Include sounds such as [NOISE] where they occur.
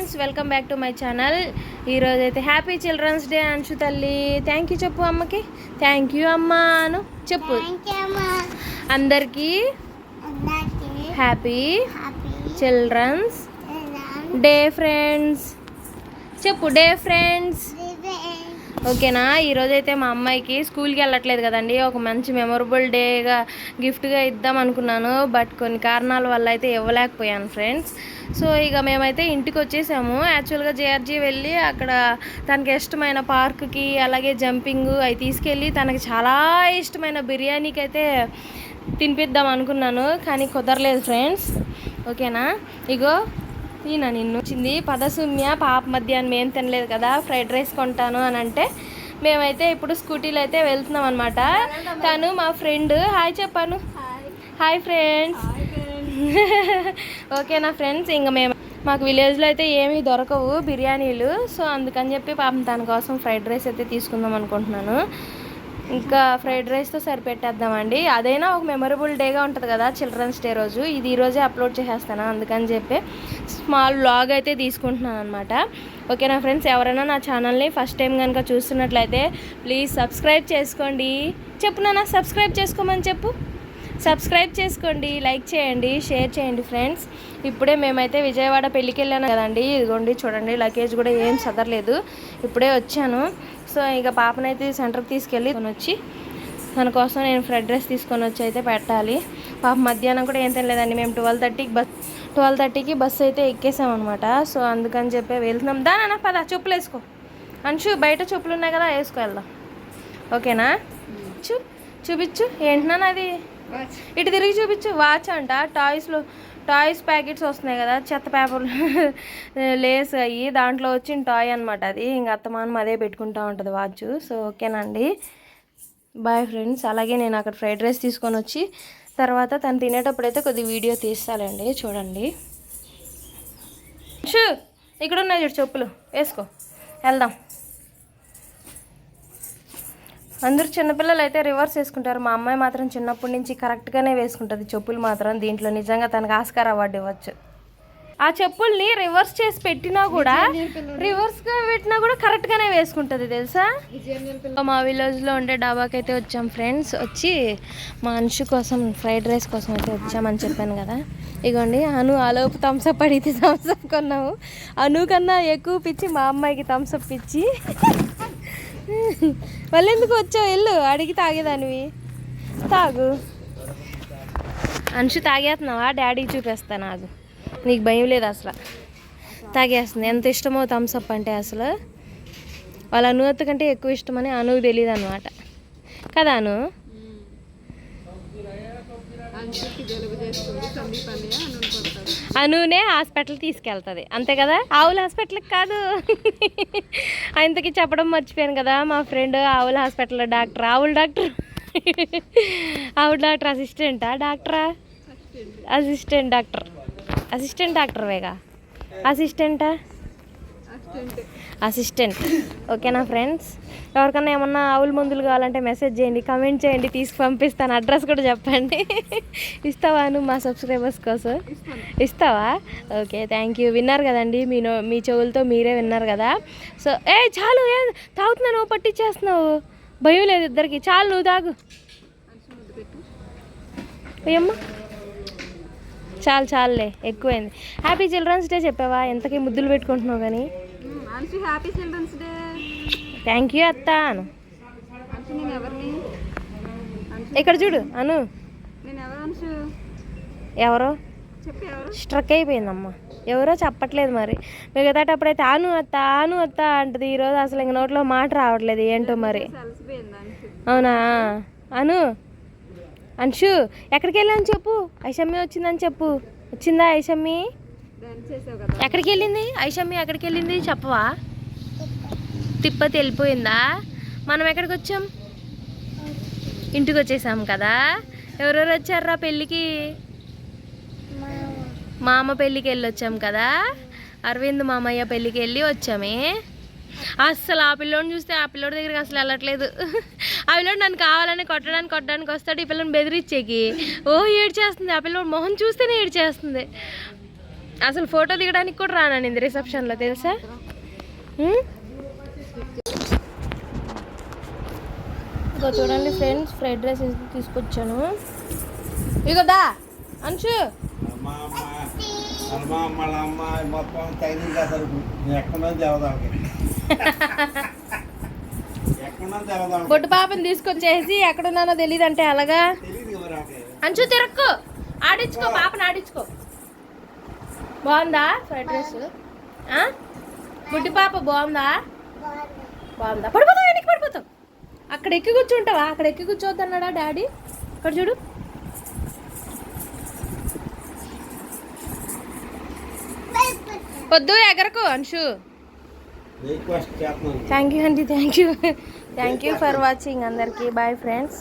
Friends welcome back to my channel. ఈరోజు అయితే happy children's day Anshu తల్లి. థ్యాంక్ యూ చెప్పు అమ్మకి. థ్యాంక్ యూ అమ్మా అను. చెప్పు. అందరికీ హ్యాపీ చిల్డ్రన్స్ డే ఫ్రెండ్స్. చెప్పు డే ఫ్రెండ్స్. ఓకేనా? ఈరోజు అయితే మా అమ్మాయికి స్కూల్కి వెళ్ళట్లేదు కదండి. ఒక మంచి మెమొరబుల్ డేగా గిఫ్ట్గా ఇద్దాం అనుకున్నాను. బట్ కొన్ని కారణాల వల్ల అయితే ఇవ్వలేకపోయాను ఫ్రెండ్స్. సో ఇక మేమైతే ఇంటికి వచ్చేసాము యాక్చువల్గా జేఆర్జీ వెళ్ళి అక్కడ తనకి ఇష్టమైన పార్క్కి అలాగే జంపింగ్ అవి తీసుకెళ్ళి తనకి చాలా ఇష్టమైన బిర్యానీకి అయితే తినిపిద్దాం అనుకున్నాను. కానీ కుదరలేదు ఫ్రెండ్స్. ఓకేనా? ఇగో ఈయన నిన్ను? వచ్చింది. పదశూన్య పాప మధ్యాహ్నం ఏం తినలేదు కదా ఫ్రైడ్ రైస్ కొంటాను అని అంటే మేమైతే ఇప్పుడు స్కూటీలో అయితే వెళ్తున్నాం అనమాట తను మా ఫ్రెండ్. హాయ్ చెప్పాను. Hi friends. [LAUGHS] ఓకే నా ఫ్రెండ్స్ ఇంకా మేము మాకు విలేజ్లో అయితే ఏమీ దొరకవు బిర్యానీలు. సో అందుకని చెప్పి పాపం తన కోసం ఫ్రైడ్ రైస్ అయితే తీసుకుందాం అనుకుంటున్నాను. ఇంకా ఫ్రైడ్ రైస్తో సరిపెట్టేద్దామండి. అదైనా ఒక మెమరబుల్ డేగా ఉంటుంది కదా చిల్డ్రన్స్ డే రోజు. ఇది ఈరోజే అప్లోడ్ చేసేస్తాను అందుకని చెప్పి స్మాల్ వ్లాగ్ అయితే తీసుకుంటున్నాను అనమాట ఓకేనా ఫ్రెండ్స్ ఎవరైనా నా ఛానల్ని ఫస్ట్ టైం కనుక చూస్తున్నట్లయితే ప్లీజ్ సబ్స్క్రైబ్ చేసుకోండి. చెప్పు నాన్న సబ్స్క్రైబ్ చేసుకోమని చెప్పు. సబ్స్క్రైబ్ చేసుకోండి లైక్ చేయండి షేర్ చేయండి ఫ్రెండ్స్ ఇప్పుడే మేమైతే విజయవాడ పెళ్ళికి వెళ్ళాను కదండి. ఇదిగోండి చూడండి లగేజ్ కూడా ఏం చదరలేదు ఇప్పుడే వచ్చాను. సో ఇక పాపనైతే సెంటర్కి తీసుకెళ్ళి కొని వచ్చి తన కోసం నేను ఫ్రైడ్ రైస్ తీసుకొని వచ్చి అయితే పెట్టాలి. పాప మధ్యాహ్నం కూడా ఏం తినలేదండి. మేము ట్వెల్వ్ థర్టీకి బస్ ట్వెల్వ్ థర్టీకి బస్సు అయితే ఎక్కేసాం అనమాట సో అందుకని చెప్పి వెళ్తున్నాం. దానా పద చెప్పులు వేసుకో. అంశు బయట చెప్పులు ఉన్నాయి కదా వేసుకో వెళ్దాం. ఓకేనా? చూ చూపించు. ఏంటన్నా అది? ఇటు తిరిగి చూపించు. వాచ్ అంట. టాయ్స్లో టాయ్స్ ప్యాకెట్స్ వస్తున్నాయి కదా చెత్త పేపర్లు లేస్ అయ్యి దాంట్లో వచ్చిన టాయ్ అనమాట అది. ఇంకా అత్తమానం అదే పెట్టుకుంటా ఉంటుంది వాచ్ సో ఓకేనండి. బాయ్ ఫ్రెండ్స్ అలాగే నేను అక్కడ ఫ్రైడ్ రైస్ తీసుకొని వచ్చి తర్వాత తను తినేటప్పుడు అయితే కొద్ది వీడియో తీస్తానండి చూడండి. షూ ఇక్కడ ఉన్నాయి చూడు చెప్పులు. వేసుకో. వెళ్దాం. అందరూ చిన్నపిల్లలు అయితే రివర్స్ వేసుకుంటారు. మా అమ్మాయి మాత్రం చిన్నప్పటి నుంచి కరెక్ట్గానే వేసుకుంటుంది. చెప్పులు మాత్రం దీంట్లో నిజంగా తనకు ఆస్కార్ అవార్డు ఇవ్వచ్చు. ఆ చెప్పుల్ని రివర్స్ చేసి పెట్టినా కూడా రివర్స్గా పెట్టినా కూడా కరెక్ట్గానే వేసుకుంటుంది తెలుసా? మా విలేజ్లో ఉండే డాబాకి అయితే వచ్చాం ఫ్రెండ్స్ వచ్చి మా అంశు కోసం ఫ్రైడ్ రైస్ కోసం అయితే వచ్చామని చెప్పాను కదా. ఇగోండి అను ఆలోపు థమ్స్అప్ అడిగితే థమ్స్అప్ కొన్నాము అను కన్నా ఎక్కువ పిచ్చి మా అమ్మాయికి థమ్స్అప్ ఇచ్చి. మళ్ళీ ఎందుకు వచ్చావు? వెళ్ళు అడిగి తాగేదానివి. తాగు. అంశు తాగేస్తున్నావా? డాడీకి చూపిస్తాను నాకు. నీకు భయం లేదు అసలు. తాగేస్తుంది. ఎంత ఇష్టమో థమ్స్అప్ అంటే అసలు. వాళ్ళ అనువత్త కంటే ఎక్కువ ఇష్టమని అనుకు తెలియదు అనమాట కదా అను? అనునే హాస్పిటల్ తీసుకెళ్తుంది. అంతే కదా? ఆవుల హాస్పిటల్కి కాదు. [LAUGHS] ఆయనకి చెప్పడం మర్చిపోయాను కదా మా ఫ్రెండ్ ఆవుల హాస్పిటల్లో డాక్టర్ ఆవుల డాక్టర్. ఆవుల డాక్టర్ అసిస్టెంటా డాక్టరా? Assistant doctor. అసిస్టెంట్ డాక్టర్ వేగా? అసిస్టెంటా? అసిస్టెంట్. ఓకేనా ఫ్రెండ్స్? ఎవరికన్నా ఏమన్నా ఆవుల మందులు కావాలంటే మెసేజ్ చేయండి కమెంట్ చేయండి తీసుకు పంపిస్తాను. అడ్రస్ కూడా చెప్పండి. ఇస్తావా నువ్వు మా సబ్స్క్రైబర్స్ కోసం? ఇస్తావా? ఓకే థ్యాంక్ యూ విన్నారు కదండి మీ నో మీ చెవులతో మీరే విన్నారు కదా. సో ఏ చాలు ఏ తాగుతున్నావు పట్టించేస్తున్నావు భయం లేదు ఇద్దరికి. చాలు నువ్వు తాగు. అయ్యమ్మ. చాలు చాలులే ఎక్కువైంది. హ్యాపీ చిల్డ్రన్స్ డే చెప్పావా? ఎంతకీ ముద్దులు పెట్టుకుంటున్నావు కానీ? Happy children's day thank you అత్త అను. ఇక్కడ చూడు అను. ఎవరు స్ట్రక్ అయిపోయిందమ్మా. ఎవరో చెప్పట్లేదు మరి. మిగతాటప్పుడైతే ఆను అత్త ఆను అత్త అంటది. ఈరోజు అసలు ఇంక నోట్లో మాట రావట్లేదు ఏంటో మరి. అవునా? అను. అంశు ఎక్కడికి వెళ్ళాను చెప్పు. ఐషమ్మి వచ్చిందని చెప్పు. వచ్చిందా ఐషమ్మి? ఎక్కడికి వెళ్ళింది ఐషమ్మి ఎక్కడికి వెళ్ళింది చెప్పవా? తిప్పతి వెళ్ళిపోయిందా? మనం ఎక్కడికి వచ్చాం ఇంటికి వచ్చేసాం కదా. ఎవరెవరు వచ్చారా పెళ్ళికి? మామ పెళ్ళికి వెళ్ళి వచ్చాం కదా. అరవింద్ మామయ్య పెళ్ళికి వెళ్ళి వచ్చామే. అస్సలు ఆ పిల్లోని చూస్తే ఆ పిల్లోడి దగ్గరికి అసలు వెళ్ళట్లేదు. ఆ పిల్లోడు నన్ను కావాలని కొట్టడానికి కొట్టడానికి వస్తాడు ఈ పిల్లని బెదిరించేకి. ఓ ఏడ్చేస్తుంది. ఆ పిల్లోడు మొహం చూస్తేనే ఏడ్చేస్తుంది. అసలు ఫోటో దిగడానికి కూడా రానండి రిసెప్షన్లో తెలుసా? ఉమ్? చూడండి ఫ్రెండ్స్ ఫ్రైడ్ రైస్ తీసుకొచ్చాను. ఇగో అంశు. మొత్తం బొట్టు పాపని తీసుకొచ్చేసి ఎక్కడున్నానో తెలియదు అంటే అలాగా? అంచు తిరక్కు. ఆడించుకో పాపని ఆడించుకో బాగుందా ఫ్రైడ్ రైస్? బుడ్డి పాప బాగుందా? బాగుందా? పడిపోతావు వెనక్కి పడిపోతావు? అక్కడ ఎక్కి కూర్చుంటావా? అక్కడ ఎక్కి కూర్చోవద్దన్నాడా డాడీ? ఇక్కడ చూడు. పొద్దు ఎగరకు అంశు. థ్యాంక్ యూ అండి thank you thank you for watching అందరికీ. Bye friends